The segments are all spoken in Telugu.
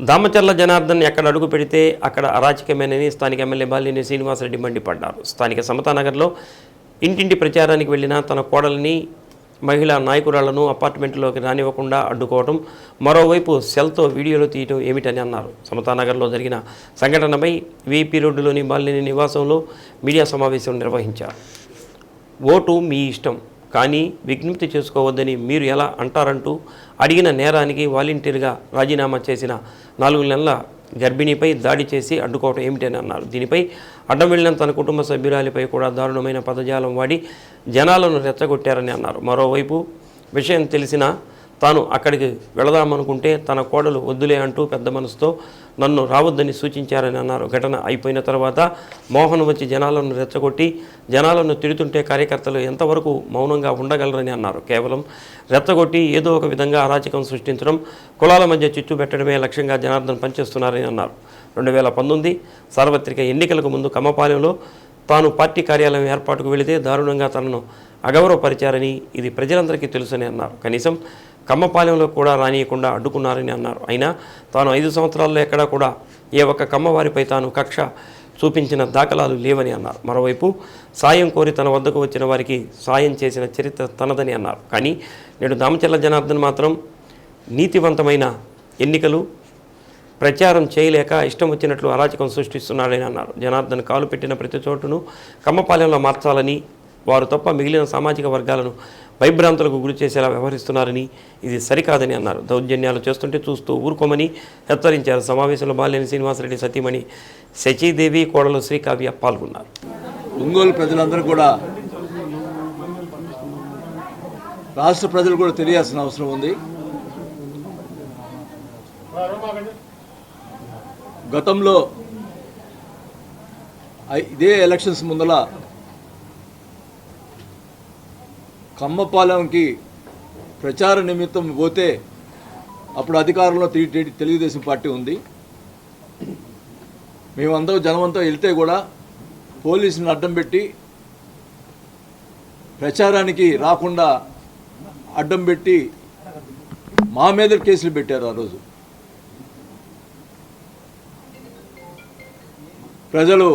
దామచర్ల జనార్దన్ ఎక్కడ అడుగు పెడితే అక్కడ అరాచకమేనని స్థానిక ఎమ్మెల్యే బాలినేని శ్రీనివాసరెడ్డి మండిపడ్డారు. స్థానిక సమతానగర్లో ఇంటింటి ప్రచారానికి వెళ్ళిన తన కోడలిని మహిళా నాయకురాళ్ళను అపార్ట్మెంట్లోకి రానివ్వకుండా అడ్డుకోవడం మరోవైపు సెల్తో వీడియోలు తీయటం ఏమిటని అన్నారు. సమతానగర్లో జరిగిన సంఘటనపై వీపీ రోడ్డులోని బాలినేని నివాసంలో మీడియా సమావేశం నిర్వహించారు. ఓటు మీ ఇష్టం. కానీ విజ్ఞప్తి చేసుకోవద్దని మీరు ఎలా అంటారంటూ అడిగిన నేరానికి వాలంటీర్గా రాజీనామా చేసిన నాలుగు నెలల గర్భిణిపై దాడి చేసి అడ్డుకోవటం ఏమిటని అన్నారు. దీనిపై అడ్డం వెళ్ళిన తన కుటుంబ సభ్యురాలిపై కూడా దారుణమైన పదజాలం వాడి జనాలను రెచ్చగొట్టారని అన్నారు. మరోవైపు విషయం తెలిసినా తాను అక్కడికి వెళదామనుకుంటే తన కోడలు వద్దులే అంటూ పెద్ద మనసుతో నన్ను రావద్దని సూచించారని అన్నారు. ఘటన అయిపోయిన తర్వాత మోహన్ వచ్చి జనాలను రెచ్చగొట్టి జనాలను తిడుతుంటే కార్యకర్తలు ఎంతవరకు మౌనంగా ఉండగలరని అన్నారు. కేవలం రెచ్చగొట్టి ఏదో ఒక విధంగా అరాచకం సృష్టించడం కులాల మధ్య చిచ్చు పెట్టడమే లక్ష్యంగా జనార్దన్ పనిచేస్తున్నారని అన్నారు. రెండు వేల పంతొమ్మిది సార్వత్రిక ఎన్నికలకు ముందు కమ్మపాలెంలో తాను పార్టీ కార్యాలయం ఏర్పాటుకు వెళితే దారుణంగా తనను అగౌరవపరిచారని ఇది ప్రజలందరికీ తెలుసని అన్నారు. కనీసం కమ్మపాలెంలో కూడా రానియకుండా అడ్డుకున్నారని అన్నారు. అయినా తాను ఐదు సంవత్సరాల్లో ఎక్కడా కూడా ఏ ఒక్క కమ్మవారిపై తాను కక్ష చూపించిన దాఖలాలు లేవని అన్నారు. మరోవైపు సాయం కోరి తన వద్దకు వచ్చిన వారికి సాయం చేసిన చరిత్ర తనదని అన్నారు. కానీ నేడు దామచర్ల జనార్దన్ మాత్రం నీతివంతమైన ఎన్నికలు ప్రచారం చేయలేక ఇష్టం వచ్చినట్లు అరాచకం సృష్టిస్తున్నాడని అన్నారు. జనార్దన్ కాలు పెట్టిన ప్రతి చోటును కమ్మపాలెంలో మార్చాలని వారు తప్ప మిగిలిన సామాజిక వర్గాలను భయభ్రాంతులకు గురి చేసేలా వ్యవహరిస్తున్నారని ఇది సరికాదని అన్నారు. దౌర్జన్యాలు చేస్తుంటే చూస్తూ ఊరుకోమని హెచ్చరించారు. సమావేశంలో బాలినేని శ్రీనివాసరెడ్డి సతీమణి శచీదేవి కోడలు శ్రీకావ్య పాల్గొన్నారు. ఒంగోలు ప్రజలందరూ కూడా రాష్ట్ర ప్రజలు కూడా తెలియాల్సిన అవసరం ఉంది. గతంలో ఇదే ఎలక్షన్స్ ముందల కమ్మపాలెంకి ప్రచార నిమిత్తం పోతే అప్పుడు అధికారంలో తెలుగుదేశం పార్టీ ఉంది. మేమందరం జనమంతా వెళ్తే కూడా పోలీసుని అడ్డం పెట్టి ప్రచారానికి రాకుండా అడ్డం పెట్టి మా మీద కేసులు పెట్టారు ఆ రోజు. ప్రజలు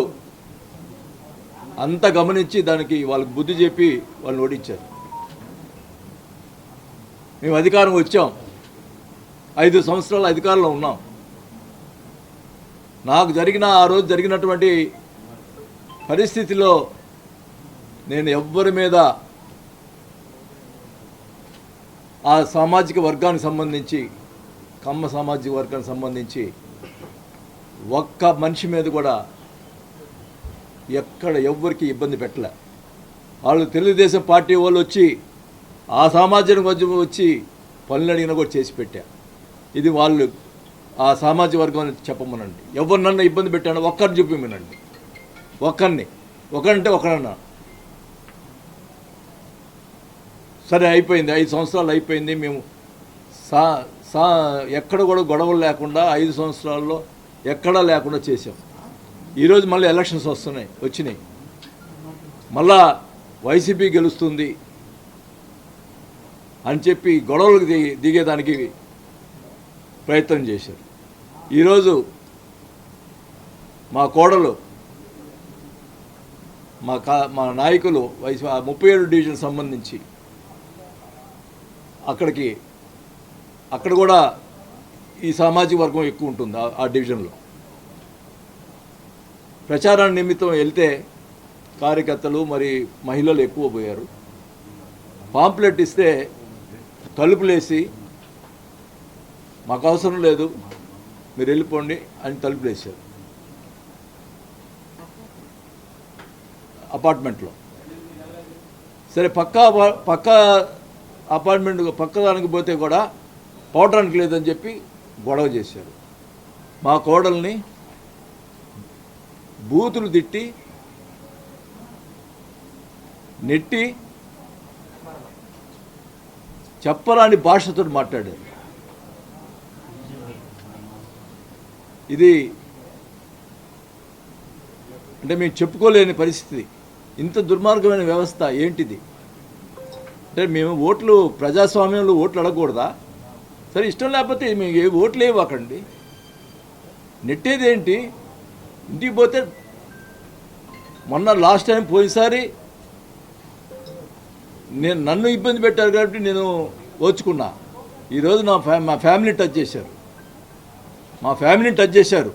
అంతా గమనించి దానికి వాళ్ళకి బుద్ధి చెప్పి వాళ్ళు ఓడించారు. మేము అధికారం వచ్చాం. ఐదు సంవత్సరాలు అధికారంలో ఉన్నాం. నాకు జరిగిన ఆ రోజు జరిగినటువంటి పరిస్థితిలో నేను ఎవ్వరి మీద ఆ సామాజిక వర్గానికి సంబంధించి కమ్మ సామాజిక వర్గానికి సంబంధించి ఒక్క మనిషి మీద కూడా ఎక్కడ ఎవ్వరికి ఇబ్బంది పెట్టలే. వాళ్ళు తెలుగుదేశం పార్టీ వాళ్ళు వచ్చి ఆ సామాజిక వర్గం వచ్చి పనులు అడిగినా కూడా చేసి పెట్టా. ఇది వాళ్ళు ఆ సామాజిక వర్గం చెప్పమనండి. ఎవరు నన్ను ఇబ్బంది పెట్టాను ఒక్కరిని చెప్పమనండి ఒక్కరిని. ఒకరంటే ఒకరన్నా. సరే అయిపోయింది. ఐదు సంవత్సరాలు అయిపోయింది. మేము సా సా ఎక్కడ కూడా గొడవలు లేకుండా ఐదు సంవత్సరాల్లో ఎక్కడా లేకుండా చేసాం ఈరోజు మళ్ళీ ఎలక్షన్స్ వస్తున్నాయి వచ్చినాయి. మళ్ళా వైసీపీ గెలుస్తుంది. అని చెప్పి గొడవలకు దిగి దిగేదానికి ప్రయత్నం చేశారు. ఈరోజు మా కోడలు మా కా మా నాయకులు వయసు ఆ ముప్పై ఏడు డివిజన్ సంబంధించి అక్కడికి అక్కడ కూడా ఈ సామాజిక వర్గం ఎక్కువ ఉంటుంది ఆ- ఆ డివిజన్లో. ప్రచారాన్ని నిమిత్తం వెళ్తే కార్యకర్తలు మరి మహిళలు ఎక్కువ పోయారు. పాంప్లెట్ ఇస్తే తలుపులేసి మాకు అవసరం లేదు మీరు వెళ్ళిపోండి అని తలుపులేసారు అపార్ట్మెంట్లో. సరే పక్క పక్క అపార్ట్మెంట్ పక్క దానికి పోతే కూడా పోవడానికి లేదని చెప్పి గొడవ చేశారు. మా కోడల్ని బూతులు తిట్టి నెట్టి చెప్పరాని భాషతో మాట్లాడారు. ఇది అంటే మేము చెప్పుకోలేని పరిస్థితి. ఇంత దుర్మార్గమైన వ్యవస్థ ఏంటిది? అంటే మేము ఓట్లు ప్రజాస్వామ్యంలో ఓట్లు అడగకూడదా? సరే ఇష్టం లేకపోతే మేము ఏ ఓట్లు ఇవ్వకండి నెట్టేది ఏంటి ఇంటికి పోతే మొన్న లాస్ట్ టైం పోయినసారి నేను నన్ను ఇబ్బంది పెట్టారు కాబట్టి నేను ఓచుకున్నా ఈరోజు నా ఫ్యా మా ఫ్యామిలీ టచ్ చేశారు. మా ఫ్యామిలీని టచ్ చేశారు.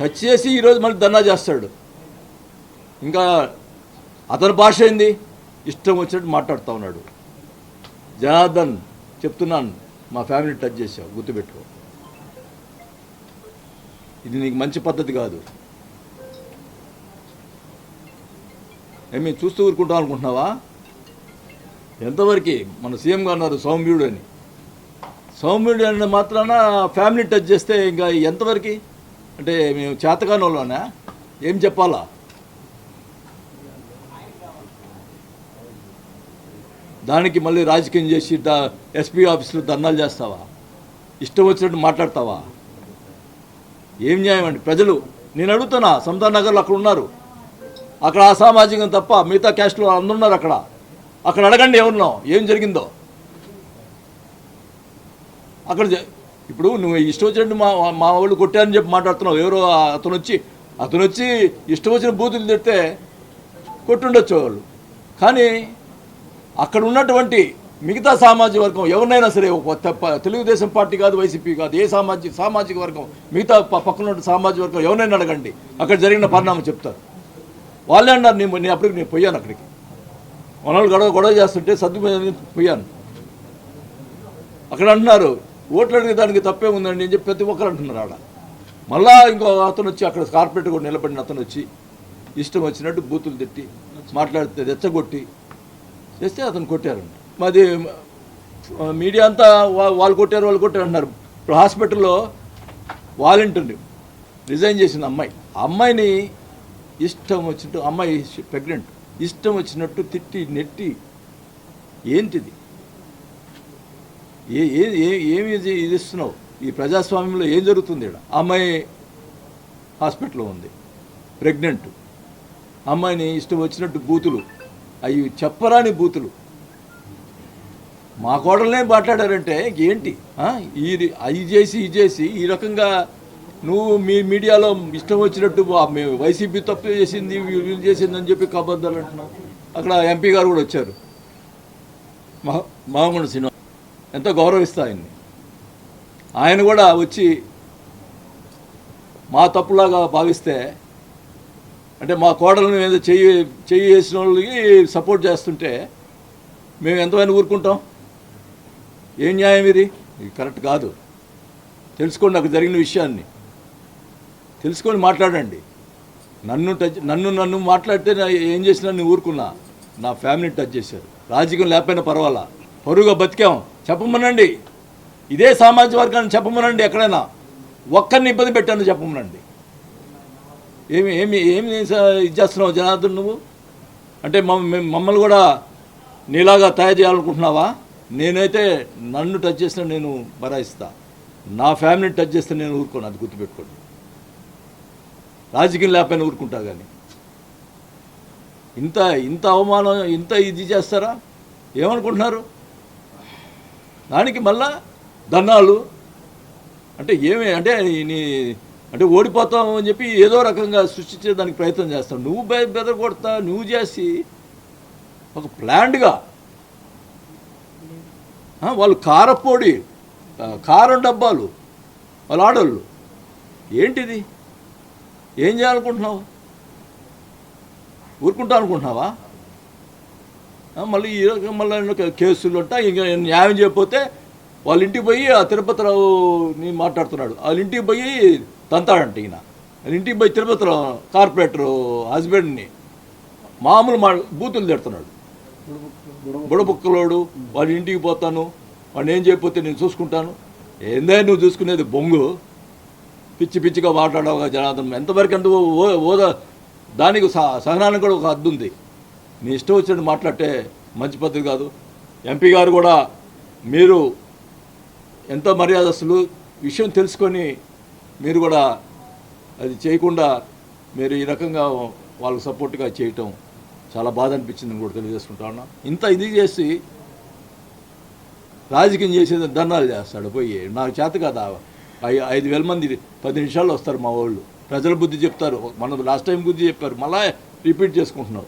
టచ్ చేసి ఈరోజు మళ్ళీ ధర్నా చేస్తాడు. ఇంకా అతని భాష ఏంది? ఇష్టం వచ్చినట్టు మాట్లాడుతూ ఉన్నాడు. జనార్దన్ చెప్తున్నాను మా ఫ్యామిలీ టచ్ చేసావు గుర్తుపెట్టుకో. ఇది నీకు మంచి పద్ధతి కాదు. మేము చూస్తూ ఊరుకుంటాం అనుకుంటున్నావా? ఎంతవరకు? మన సీఎం గారు అన్నారు సౌమ్యుడు అని. సౌమ్యుడు అన్న మాత్రాన ఫ్యామిలీ టచ్ చేస్తే ఇంకా ఎంతవరకు? అంటే మేము చేతకాని వాళ్ళనా ఏం చెప్పాలా? దానికి మళ్ళీ రాజకీయం చేసి ఎస్పీ ఆఫీసులో ధర్నాలు చేస్తావా? ఇష్టం వచ్చినట్టు మాట్లాడతావా? ఏం న్యాయం అండి? ప్రజలు నేను అడుగుతున్నా సమతా నగర్లో అక్కడ ఉన్నారు. అక్కడ అసామాజికం తప్ప మిగతా క్యాస్ట్లో అందరు ఉన్నారు అక్కడ. అక్కడ అడగండి ఎవరున్నావు ఏం జరిగిందో. అక్కడ ఇప్పుడు నువ్వు ఇష్టం వచ్చినట్టు మా మా వాళ్ళు కొట్టారని చెప్పి మాట్లాడుతున్నావు. ఎవరో అతను వచ్చి అతను వచ్చి ఇష్టం వచ్చిన బూతులు తిడితే కొట్టుండొచ్చు వాళ్ళు. కానీ అక్కడ ఉన్నటువంటి మిగతా సామాజిక వర్గం ఎవరినైనా సరే తెలుగుదేశం పార్టీ కాదు వైసీపీ కాదు ఏ సామాజిక సామాజిక వర్గం మిగతా పక్కన ఉన్న సామాజిక వర్గం ఎవరినైనా అడగండి. అక్కడ జరిగిన పరిణామం చెప్తారు. వాళ్ళే అన్నారు నేను నేను అప్పటికి నేను పోయాను అక్కడికి. మనోళ్ళు గొడవ గొడవ చేస్తుంటే సర్దు పోయాను. అక్కడ అంటున్నారు ఓట్లు అడిగే దానికి తప్పే ఉందండి అని చెప్పి ప్రతి ఒక్కరు అంటున్నారు ఆడ. మళ్ళా ఇంకో అతను వచ్చి అక్కడ కార్పొరేట్ కూడా నిలబడిన అతను వచ్చి ఇష్టం వచ్చినట్టు బూతులు తిట్టి మాట్లాడితే రెచ్చగొట్టి చేస్తే అతను కొట్టారండి మాది మీడియా అంతా వాళ్ళు కొట్టారు వాళ్ళు కొట్టారు అంటున్నారు ఇప్పుడు హాస్పిటల్లో వాలంటీర్ని రిజైన్ చేసిన అమ్మాయి. ఆ అమ్మాయిని ఇష్టం వచ్చినట్టు అమ్మాయి ప్రెగ్నెంట్ ఇష్టం వచ్చినట్టు తిట్టి నెట్టి ఏంటిది? ఏ ఏ ఏమి ఇది ఇది ఇస్తున్నావు? ఈ ప్రజాస్వామ్యంలో ఏం జరుగుతుంది ఇక్కడ? అమ్మాయి హాస్పిటల్లో ఉంది. ప్రెగ్నెంట్ అమ్మాయిని ఇష్టం వచ్చినట్టు బూతులు. అవి చెప్పరాని బూతులు. మా కోడలనే మాట్లాడారంటే ఏంటి ఇది ఈ అవి చేసి ఇది చేసి ఈ రకంగా నువ్వు మీ మీడియాలో ఇష్టం వచ్చినట్టు మేము వైసీపీ తప్పు చేసింది వీళ్ళు చేసిందని చెప్పి కబద్దాలు అంటున్నావు. అక్కడ ఎంపీ గారు కూడా వచ్చారు. మహా మహమ్మద్ సినిమా. ఎంతో గౌరవిస్తా ఆయన్ని. ఆయన కూడా వచ్చి మా తప్పులాగా భావిస్తే అంటే మా కోడల మీద చెయ్యి చెయ్యి వేసిన వాళ్ళకి సపోర్ట్ చేస్తుంటే మేము ఎంతమైనా ఊరుకుంటాం? ఏం న్యాయం ఇది? ఇది కరెక్ట్ కాదు. తెలుసుకోండి నాకు జరిగిన విషయాన్ని. తెలుసుకొని మాట్లాడండి. నన్ను టచ్ నన్ను నన్ను మాట్లాడితే ఏం చేసినా నేను ఊరుకున్నా. నా ఫ్యామిలీని టచ్ చేశారు. రాజకీయం లేకపోయినా పర్వాలా? పరువుగా బతికాం. చెప్పమనండి. ఇదే సామాజిక వర్గాన్ని చెప్పమనండి ఎక్కడైనా. ఒక్కరిని ఇబ్బంది పెట్టాను చెప్పమనండి. ఏమి ఏమి ఏమి ఇది చేస్తున్నావు జనార్దన్ నువ్వు? అంటే మేము- మమ్మల్ని కూడా నీలాగా తయారు చేయాలనుకుంటున్నావా? నేనైతే నన్ను టచ్ చేసిన నేను బరాయిస్తా. నా ఫ్యామిలీని టచ్ చేస్తే నేను ఊరుకోను. అది గుర్తుపెట్టుకోండి. రాజకీయం లేకపోయినా ఊరుకుంటా కానీ ఇంత ఇంత అవమానం ఇంత ఇది చేస్తారా? ఏమనుకుంటున్నారు? దానికి మళ్ళా దన్నాలు అంటే ఏమి అంటే నీ అంటే ఓడిపోతాం అని చెప్పి ఏదో రకంగా సృష్టించే దానికి ప్రయత్నం చేస్తావు నువ్వు బె బెదరగొడతా నువ్వు చేసి ఒక ప్లాండ్గా వాళ్ళు కారపొడి కారం డబ్బాలు వాళ్ళ ఆడోళ్ళు. ఏంటిది? ఏం చేయాలనుకుంటున్నావు? ఊరుకుంటా అనుకుంటున్నావా? మళ్ళీ ఈ మళ్ళీ కేసులు ఉంటా ఇంకా న్యాయం చేయకపోతే వాళ్ళ ఇంటికి పోయి ఆ తిరుపతిరావుని మాట్లాడుతున్నాడు. వాళ్ళ ఇంటికి పోయి తంతాడంట ఈయన. వాళ్ళ ఇంటికి పోయి తిరుపతిరావు కార్పొరేటరు హస్బెండ్ని మామూలు మా బూతులు తిడుతున్నాడు. బుడబుక్కలోడు. వాళ్ళ ఇంటికి పోతాను. వాడిని ఏం చేయకపోతే నేను చూసుకుంటాను. ఏందే నువ్వు చూసుకునేది బొంగు. పిచ్చి పిచ్చిగా మాట్లాడవు జనార్దన్. ఎంతవరకు ఎంత ఓ- ఓదా దానికి సహ- సహనానికి కూడా ఒక హద్దు ఉంది. నీ ఇష్టం వచ్చినట్టు మాట్లాడితే మంచి పద్ధతి కాదు. ఎంపీ గారు కూడా మీరు ఎంతో మర్యాదస్తులు విషయం తెలుసుకొని మీరు కూడా అది చేయకుండా మీరు ఈ రకంగా వాళ్ళకు సపోర్ట్గా చేయటం చాలా బాధ అనిపించిందని కూడా తెలియజేసుకుంటా ఉన్నా. ఇంత ఇది చేసి రాజకీయం చేసేది ధర్నాలు చేస్తాడు పోయి. నాకు చేత కదా? ఐదు వేల మంది పది నిమిషాల్లో వస్తారు మా వాళ్ళు. ప్రజల బుద్ధి చెప్తారు. మనం లాస్ట్ టైం బుద్ధి చెప్పారు. మళ్ళా రిపీట్ చేసుకుంటున్నారు.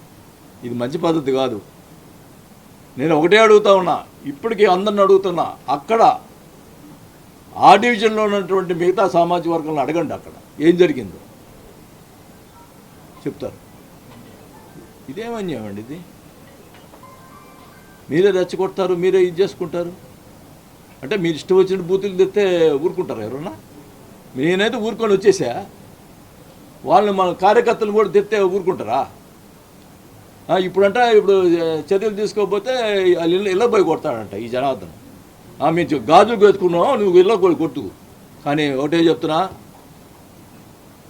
ఇది మంచి పద్ధతి కాదు. నేను ఒకటే అడుగుతా ఉన్నా. ఇప్పటికీ అందరిని అడుగుతున్నా. అక్కడ ఆ డివిజన్లో ఉన్నటువంటి మిగతా సామాజిక వర్గాలను అడగండి అక్కడ. ఏం జరిగిందో. చెప్తారు. ఇదేమన్యామండి ఇది? మీరే రెచ్చగొడతారు మీరే ఇది చేసుకుంటారు. అంటే మీరు ఇష్టం వచ్చిన బూతులు తెస్తే ఊరుకుంటారు ఎవరన్నా? నేనైతే ఊరుకొని వచ్చేసా. వాళ్ళు మన కార్యకర్తలు కూడా తెస్తే ఊరుకుంటారా? ఇప్పుడంట ఇప్పుడు చర్యలు తీసుకోకపోతే వాళ్ళు ఇళ్ళ పోయి కొడతాడంట ఈ జనార్దన్. ఆ, మేము గాజులు కొట్టుకున్నావు నువ్వు ఇళ్ళ పోయి కొట్టు. కానీ ఒకటే చెప్తున్నా?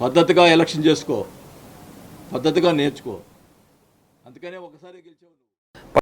పద్ధతిగా ఎలక్షన్ చేసుకో. పద్ధతిగా నేర్చుకో. అందుకనే ఒకసారి గెలిచావు